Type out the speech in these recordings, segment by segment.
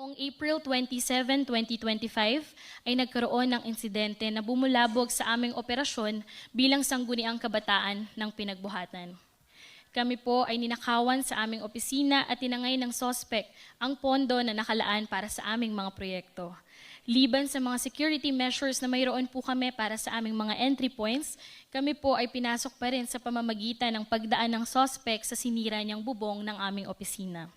Noong April 27, 2025 ay nagkaroon ng insidente na bumulabog sa aming operasyon bilang sangguniang kabataan ng pinagbuhatan. Kami po ay ninakawan sa aming opisina at tinangay ng sospek ang pondo na nakalaan para sa aming mga proyekto. Liban sa mga security measures na mayroon po kami para sa aming mga entry points, kami po ay pinasok pa rin sa pamamagitan ng pagdaan ng sospek sa sinira niyang bubong ng aming opisina.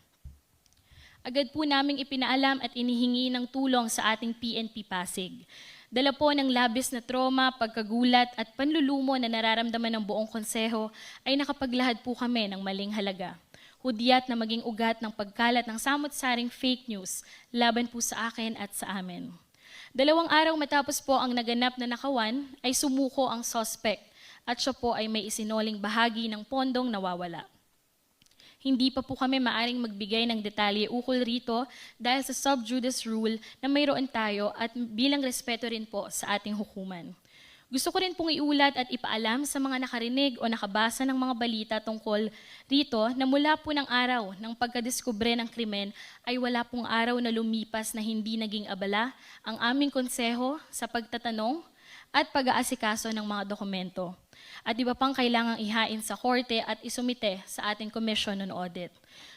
Agad po naming ipinaalam at inihingi ng tulong sa ating PNP Pasig. Dala po ng labis na trauma, pagkagulat at panlulumo na nararamdaman ng buong konseho ay nakapaglahad po kami ng maling halaga. Hudyat na maging ugat ng pagkalat ng samot-saring fake news laban po sa akin at sa amin. Dalawang araw matapos po ang naganap na nakawan ay sumuko ang suspect at siya po ay may isinoling bahagi ng pondong nawawala. Hindi pa po kami maaring magbigay ng detalye ukol rito dahil sa sub judice rule na mayroon tayo at bilang respeto rin po sa ating hukuman. Gusto ko rin pong iulat at ipaalam sa mga nakarinig o nakabasa ng mga balita tungkol rito na mula po ng araw ng pagkadiskubre ng krimen ay wala pong araw na lumipas na hindi naging abala ang aming konseho sa pagtatanong at pag-aasikaso ng mga dokumento at iba pang kailangang ihain sa korte at isumite sa ating Commission on Audit.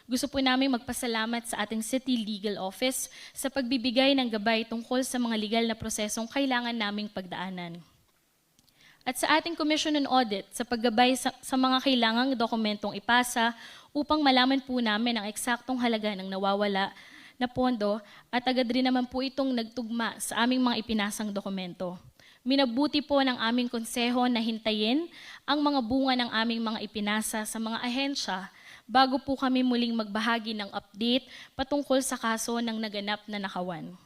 Gusto po namin magpasalamat sa ating City Legal Office sa pagbibigay ng gabay tungkol sa mga legal na prosesong kailangan naming pagdaanan. At sa ating Commission on Audit sa paggabay sa, sa mga kailangang dokumentong ipasa upang malaman po namin ang eksaktong halaga ng nawawala na pondo at agad rin naman po itong nagtugma sa aming mga ipinasang dokumento. Minabuti po ng aming konseho na hintayin ang mga bunga ng aming mga ipinasa sa mga ahensya bago po kami muling magbahagi ng update patungkol sa kaso ng naganap na nakawan.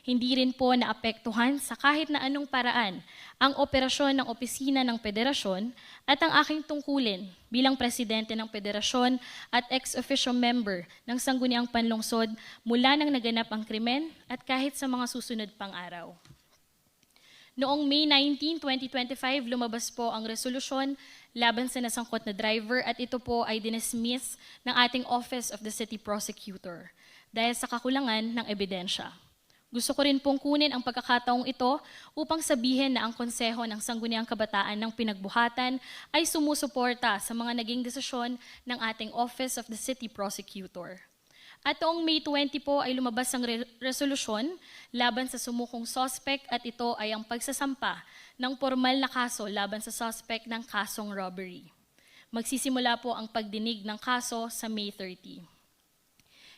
Hindi rin po naapektuhan sa kahit na anong paraan ang operasyon ng opisina ng federasyon at ang aking tungkulin bilang presidente ng federasyon at ex-official member ng Sangguniang Panlungsod mula nang naganap ang krimen at kahit sa mga susunod pang araw. Noong May 19, 2025, lumabas po ang resolusyon laban sa nasangkot na driver at ito po ay dinismiss ng ating Office of the City Prosecutor dahil sa kakulangan ng ebidensya. Gusto ko rin pong kunin ang pagkakataong ito upang sabihin na ang konseho ng Sangguniang Kabataan ng Pinagbuhatan ay sumusuporta sa mga naging desisyon ng ating Office of the City Prosecutor. At noong May 20 po ay lumabas ang re- resolusyon laban sa sumukong sospek at ito ay ang pagsasampa ng formal na kaso laban sa sospek ng kasong robbery. Magsisimula po ang pagdinig ng kaso sa May 30.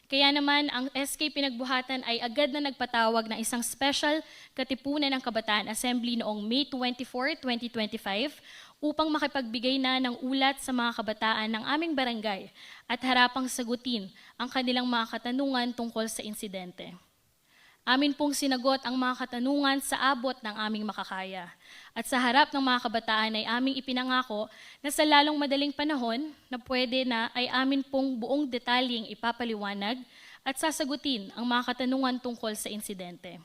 Kaya naman, ang SK Pinagbuhatan ay agad na nagpatawag ng isang special katipunan ng Kabataan Assembly noong May 24, 2025 upang makipagbigay na ng ulat sa mga kabataan ng aming barangay at harapang sagutin ang kanilang mga katanungan tungkol sa insidente. Amin pong sinagot ang mga katanungan sa abot ng aming makakaya. At sa harap ng mga kabataan ay aming ipinangako na sa lalong madaling panahon na pwede na ay amin pong buong detalyeng ipapaliwanag at sasagutin ang mga katanungan tungkol sa insidente.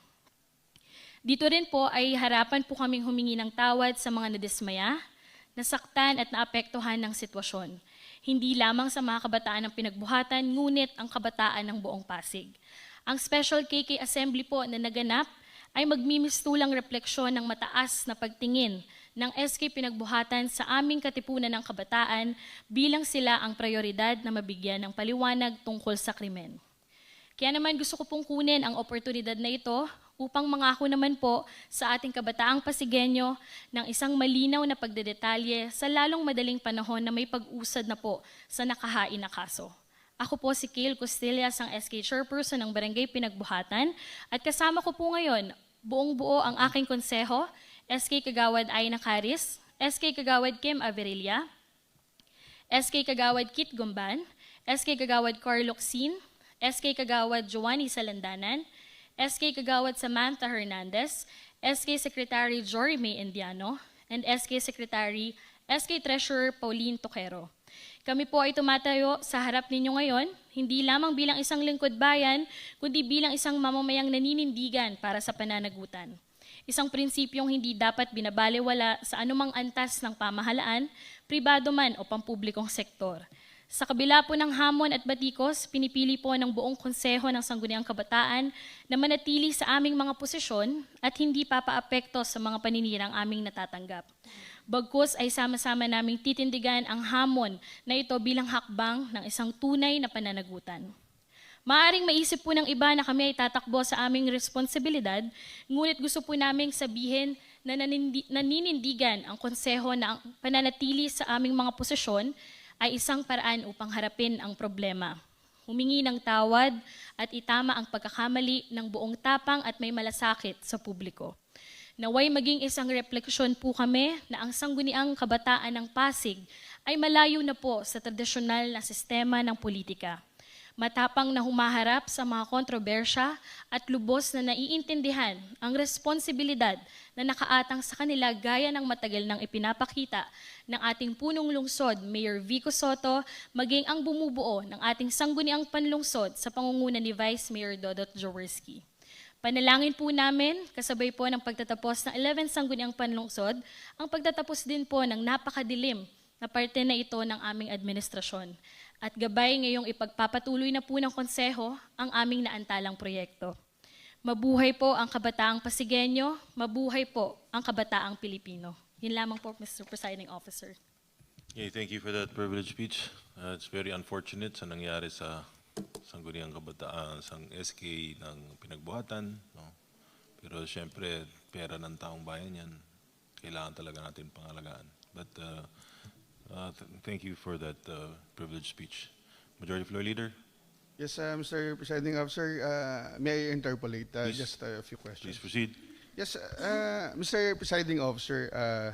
Dito rin po ay harapan po kaming humingi ng tawad sa mga nadismaya, nasaktan at naapektuhan ng sitwasyon. Hindi lamang sa mga kabataan ng pinagbuhatan, ngunit ang kabataan ng buong Pasig. Ang Special KK Assembly po na naganap ay magmimistulang refleksyon ng mataas na pagtingin ng SK Pinagbuhatan sa aming katipunan ng kabataan bilang sila ang prioridad na mabigyan ng paliwanag tungkol sa krimen. Kaya naman gusto ko pong kunin ang oportunidad na ito upang mangako naman po sa ating kabataang Pasigenyo ng isang malinaw na pagdedetalye sa lalong madaling panahon na may pag-usad na po sa nakahain na kaso. Ako po si Kale Costillas, ang SK Chairperson ng Barangay Pinagbuhatan at kasama ko po ngayon buong buo ang aking konseho, SK Kagawad Aina Caris, SK Kagawad Kim Averilla, SK Kagawad Kit Gumban, SK Kagawad Carloxin, SK Kagawad Joanny Salandanan, SK Kagawad Samantha Hernandez, SK Secretary Jory Indiano, and SK Secretary SK Treasurer Pauline Toquero. Kami po ay tumatayo sa harap ninyo ngayon, hindi lamang bilang isang lingkod bayan, kundi bilang isang mamamayang naninindigan para sa pananagutan. Isang prinsipyong hindi dapat binabalewala sa anumang antas ng pamahalaan, pribado man o pampublikong sektor. Sa kabila po ng hamon at batikos, pinipili po ng buong konseho ng Sangguniang Kabataan na manatili sa aming mga posisyon at hindi papaapekto sa mga paninirang aming natatanggap. Bagkus ay sama-sama naming titindigan ang hamon na ito bilang hakbang ng isang tunay na pananagutan. Maaring maisip po ng iba na kami ay tatakbo sa aming responsibilidad, ngunit gusto po naming sabihin na naninindigan ang konseho na pananatili sa aming mga posisyon ay isang paraan upang harapin ang problema. Humingi ng tawad at itama ang pagkakamali ng buong tapang at may malasakit sa publiko. Naway maging isang refleksyon po kami na ang sangguniang kabataan ng Pasig ay malayo na po sa tradisyonal na sistema ng politika. Matapang na humaharap sa mga kontrobersya at lubos na naiintindihan ang responsibilidad na nakaatang sa kanila gaya ng matagal nang ipinapakita ng ating punong lungsod, Mayor Vico Soto, maging ang bumubuo ng ating sangguniang panlungsod sa pangunguna ni Vice Mayor Dodot Jaworski. Panalangin po namin, kasabay po ng pagtatapos ng 11 sangguniang panlungsod, ang pagtatapos din po ng napakadilim na parte na ito ng aming administrasyon. At gabay ngayong ipagpapatuloy na po ng konseho ang aming naantalang proyekto. Mabuhay po ang kabataang Pasigenyo, mabuhay po ang kabataang Pilipino. Yun lamang po, Mr. Presiding Officer. Okay, thank you for that privileged speech. Uh, it's very unfortunate sa nangyari sa Sangguniang Kabataan, sang SK ng pinagbuhatan. No? Pero siyempre, pera ng taong bayan yan. Kailangan talaga natin pangalagaan. But uh, uh, th- thank you for that uh, privileged speech. Majority Floor Leader? Yes, uh, Mr. Presiding Officer, uh, may I interpolate uh, Please. just a few Please questions? proceed. Yes, uh, Mr. Presiding Officer, uh,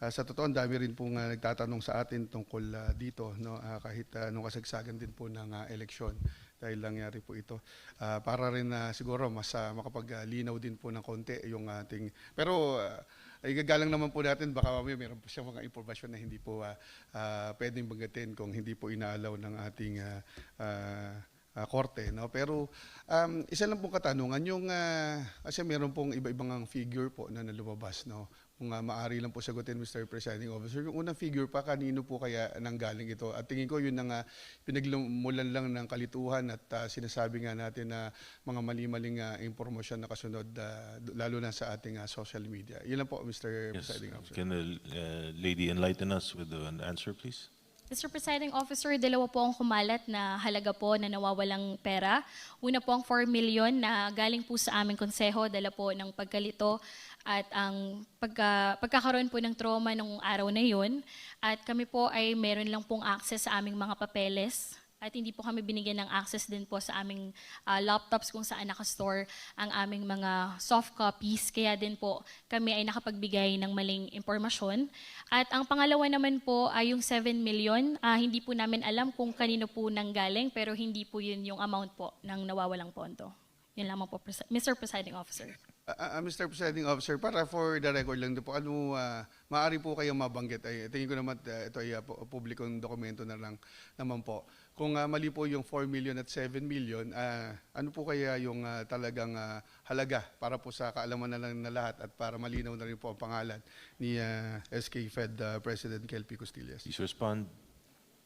uh, sa totoo, ang dami rin pong uh, nagtatanong sa atin tungkol uh, dito, no, uh, kahit uh, nung kasagsagan din po ng uh, eleksyon dahil nangyari po ito. Uh, para rin na siguro mas uh, makapaglinaw din po ng konti yung ating... Pero uh, ay gagalang naman po natin, baka mamaya meron po siyang mga impormasyon na hindi po uh, uh, pwedeng banggatin kung hindi po inaalaw ng ating uh, uh, uh, korte. No? Pero um, isa lang pong katanungan, yung, uh, kasi meron pong iba-ibang figure po na nalumabas. No? Kung uh, maaari lang po sagutin, Mr. Presiding Officer, yung unang figure pa, kanino po kaya nanggaling ito? At tingin ko yun ang uh, pinaglumulan lang ng kalituhan at uh, sinasabi nga natin na mga mali-maling uh, impormasyon na kasunod, uh, lalo na sa ating uh, social media. Yun lang po, Mr. Yes. Presiding Officer. Can the uh, lady enlighten us with an answer, please? Mr. Presiding Officer, dalawa po ang kumalat na halaga po na nawawalang pera. Una po ang 4 million na galing po sa aming konseho, dala po ng pagkalito at ang pagka, pagkakaroon po ng trauma nung araw na yun. At kami po ay meron lang pong access sa aming mga papeles at hindi po kami binigyan ng access din po sa aming ah, laptops kung saan nakastore ang aming mga soft copies. Kaya din po kami ay nakapagbigay ng maling impormasyon. At ang pangalawa naman po ay yung 7 million. Ah, hindi po namin alam kung kanino po nanggaling pero hindi po yun yung amount po ng nawawalang pondo. Yun lamang po, Mr. Presiding Officer. Ah, ah, Mr. Presiding Officer, para for the record lang po, ano, ah, maaari po kayong mabanggit, ay, tingin ko naman ah, ito ay pu- publikong dokumento na lang naman po. Kung ah, mali po yung 4 million at 7 million, ah, ano po kaya yung ah, talagang ah, halaga para po sa kaalaman na lang na lahat at para malinaw na rin po ang pangalan ni ah, SK Fed ah, President Kelpi Costillas? Please respond.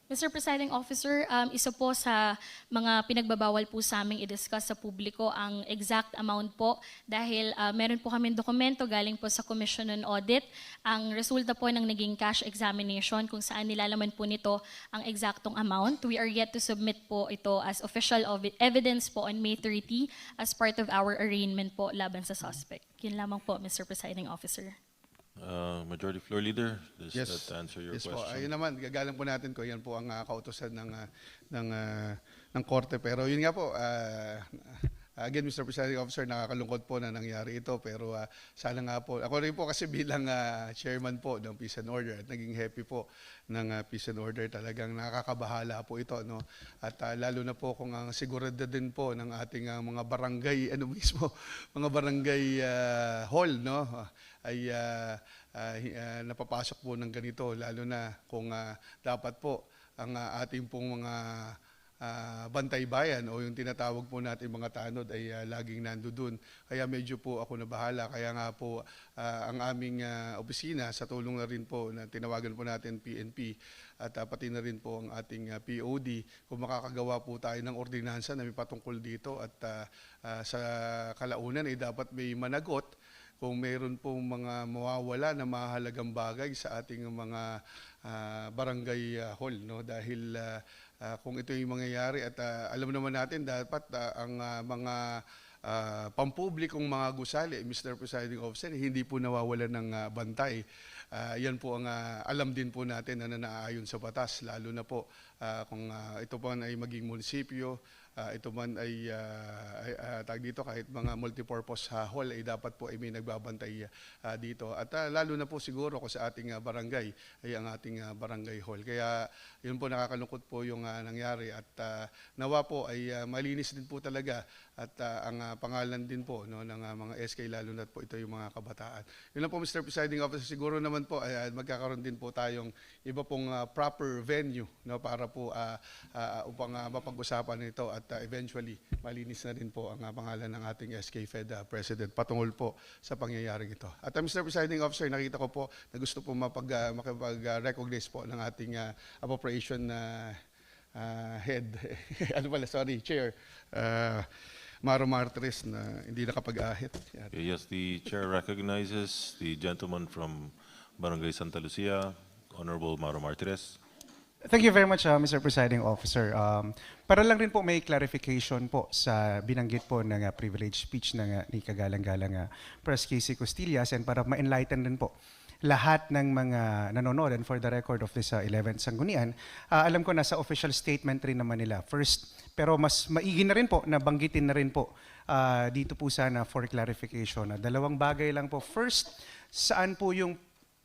Mr. Presiding Officer, um, isa po sa mga pinagbabawal po sa aming i-discuss sa publiko ang exact amount po dahil uh, meron po kami dokumento galing po sa Commission on Audit. Ang resulta po ng naging cash examination kung saan nilalaman po nito ang exactong amount. We are yet to submit po ito as official of evidence po on May 30 as part of our arraignment po laban sa suspect. Yun lamang po, Mr. Presiding Officer. Uh, Majority Floor Leader, does Yes. that answer your yes po. question? Ayun naman, gagalang po natin ko yan po ang ah, kautosan ng ah, ng ah, ng korte pero yun nga po ah, again Mr. Presiding Officer nakakalungkot po na nangyari ito pero ah, sana nga po ako rin po kasi bilang ah, chairman po ng Peace and Order at naging happy po ng ah, Peace and Order talagang nakakabahala po ito no at ah, lalo na po kung ang seguridad din po ng ating ah, mga barangay ano mismo mga barangay ah, hall no ay ah, hi- ah, napapasok po ng ganito lalo na kung ah, dapat po ang ah, ating pong mga ah, bantay bayan o yung tinatawag po natin mga tanod ay ah, laging nandoon. Kaya medyo po ako nabahala. Kaya nga po ah, ang aming ah, opisina sa tulong na rin po na tinawagan po natin PNP at ah, pati na rin po ang ating ah, POD kung makakagawa po tayo ng ordinansa na may patungkol dito at ah, ah, sa kalaunan ay dapat may managot kung mayroon pong mga mawawala na mahalagang bagay sa ating mga ah, barangay ah, hall no dahil ah, ah, kung ito yung mangyayari at ah, alam naman natin dapat ah, ang ah, mga ah, pampublikong mga gusali Mr. Presiding Officer hindi po nawawalan ng ah, bantay Ah, yan po ang ah, alam din po natin na naaayon sa batas lalo na po ah, kung ah, ito po ay maging munisipyo ah, ito man ay, ah, ay ah, tag dito kahit mga multipurpose ah, hall ay dapat po ay may nagbabantay ah, dito. At ah, lalo na po siguro kung sa ating ah, barangay ay ang ating ah, barangay hall. Kaya yun po nakakalungkot po yung ah, nangyari. At ah, nawa po ay ah, malinis din po talaga at ah, ang ah, pangalan din po no ng ah, mga SK lalo na po ito yung mga kabataan yun lang po Mr. Presiding Officer siguro naman po ah, magkakaroon din po tayong iba pong ah, proper venue no para po ah, ah, upang ah, mapag-usapan nito at ah, eventually malinis na din po ang ah, pangalan ng ating SK Fed ah, President patungkol po sa pangyayaring ito. At ah, Mr. Presiding Officer, nakita ko po na gusto po mapag, ah, makipag-recognize po ng ating ah, appropriation na ah, head. ano pala, sorry, chair. ah, Maro Martres na hindi nakapag-ahit. Yan. Yes, the chair recognizes the gentleman from Barangay Santa Lucia, Honorable Maro Martirez. Thank you very much, uh, Mr. Presiding Officer. Um, para lang rin po may clarification po sa binanggit po ng uh, privilege speech ng uh, ni Kagalang-Galang uh, Press Casey Costillas and para ma-enlighten din po lahat ng mga nanonood and for the record of this uh, 11th Sanggunian, uh, alam ko nasa official statement rin naman nila. First, pero mas maigi na rin po, nabanggitin na rin po uh, dito po sana for clarification. Uh, dalawang bagay lang po. First, saan po yung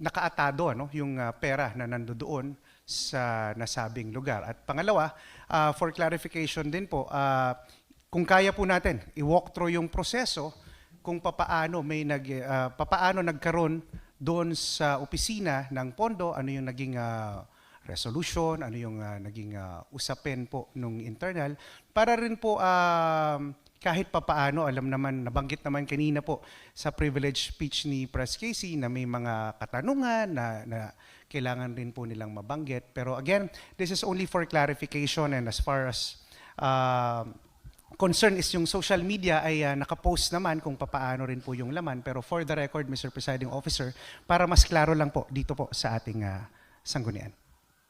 nakaatado ano, yung uh, pera na nandoon sa nasabing lugar. At pangalawa, uh, for clarification din po, uh, kung kaya po natin i-walk through yung proseso kung papaano may nag uh, papaano nagkaroon doon sa opisina ng pondo, ano yung naging uh, resolution, ano yung uh, naging uh, usapin po nung internal para rin po um, kahit papaano, alam naman, nabanggit naman kanina po sa privilege speech ni Press Casey na may mga katanungan na, na kailangan rin po nilang mabanggit. Pero again, this is only for clarification and as far as uh, concern is yung social media ay uh, nakapost naman kung papaano rin po yung laman. Pero for the record, Mr. Presiding Officer, para mas klaro lang po dito po sa ating uh, sanggunian.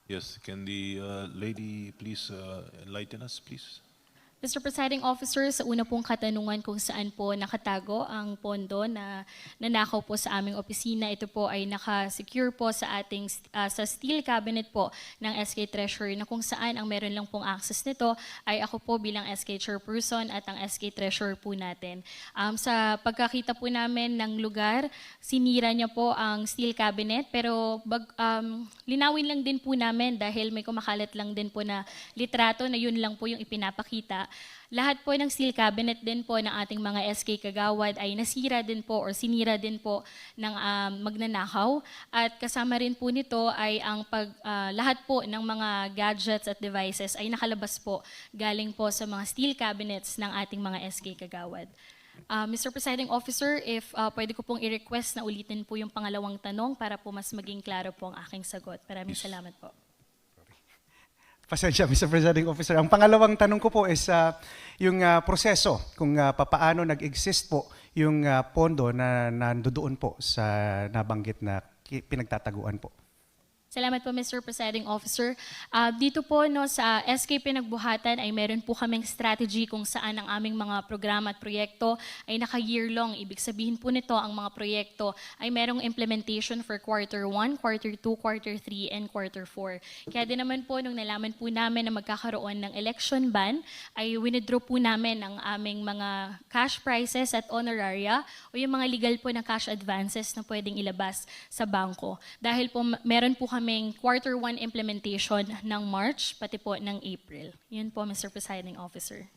Yes, can the uh, lady please uh, enlighten us, please? Mr. Presiding Officer, sa una pong katanungan kung saan po nakatago ang pondo na nanakaw po sa aming opisina, ito po ay naka-secure po sa ating ah, sa steel cabinet po ng SK Treasurer na kung saan ang meron lang pong access nito ay ako po bilang SK Chairperson at ang SK Treasurer po natin. Um, sa pagkakita po namin ng lugar, sinira niya po ang steel cabinet pero bag, um, linawin lang din po namin dahil may kumakalat lang din po na litrato na yun lang po yung ipinapakita. Lahat po ng steel cabinet din po ng ating mga SK Kagawad ay nasira din po or sinira din po ng um, magnanakaw. At kasama rin po nito ay ang pag, ah, lahat po ng mga gadgets at devices ay nakalabas po galing po sa mga steel cabinets ng ating mga SK Kagawad. Ah, Mr. Presiding Officer, if ah, pwede ko pong i-request na ulitin po yung pangalawang tanong para po mas maging klaro po ang aking sagot. Maraming salamat po. Pasensya, Mr. Presiding Officer. Ang pangalawang tanong ko po is ah, yung ah, proseso, kung ah, papaano nag-exist po yung ah, pondo na nandoon po sa nabanggit na pinagtataguan po. Salamat po, Mr. Presiding Officer. Ah, dito po no, sa SK Pinagbuhatan ay meron po kaming strategy kung saan ang aming mga programa at proyekto ay naka-year long. Ibig sabihin po nito, ang mga proyekto ay merong implementation for quarter 1, quarter 2, quarter 3, and quarter 4. Kaya din naman po, nung nalaman po namin na magkakaroon ng election ban, ay winidraw po namin ang aming mga cash prizes at honoraria o yung mga legal po na cash advances na pwedeng ilabas sa bangko. Dahil po meron po kaming quarter 1 implementation ng March, pati po ng April. Yun po, Mr. Presiding Officer.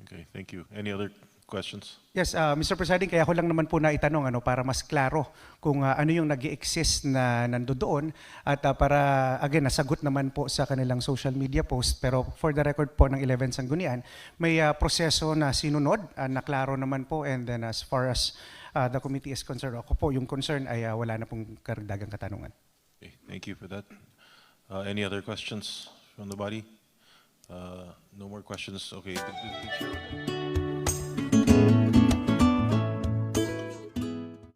Okay, thank you. Any other questions? Yes, uh, Mr. Presiding, kaya ko lang naman po na itanong ano, para mas klaro kung uh, ano yung nag exist na nandoon at uh, para, again, nasagot naman po sa kanilang social media post. Pero for the record po ng 11 Sanggunian, may uh, proseso na sinunod, uh, na klaro naman po. And then as far as uh, the committee is concerned, ako po, yung concern ay uh, wala na pong karagdagang katanungan. Okay, thank you for that. Uh, any other questions from the body? Uh, no more questions. Okay.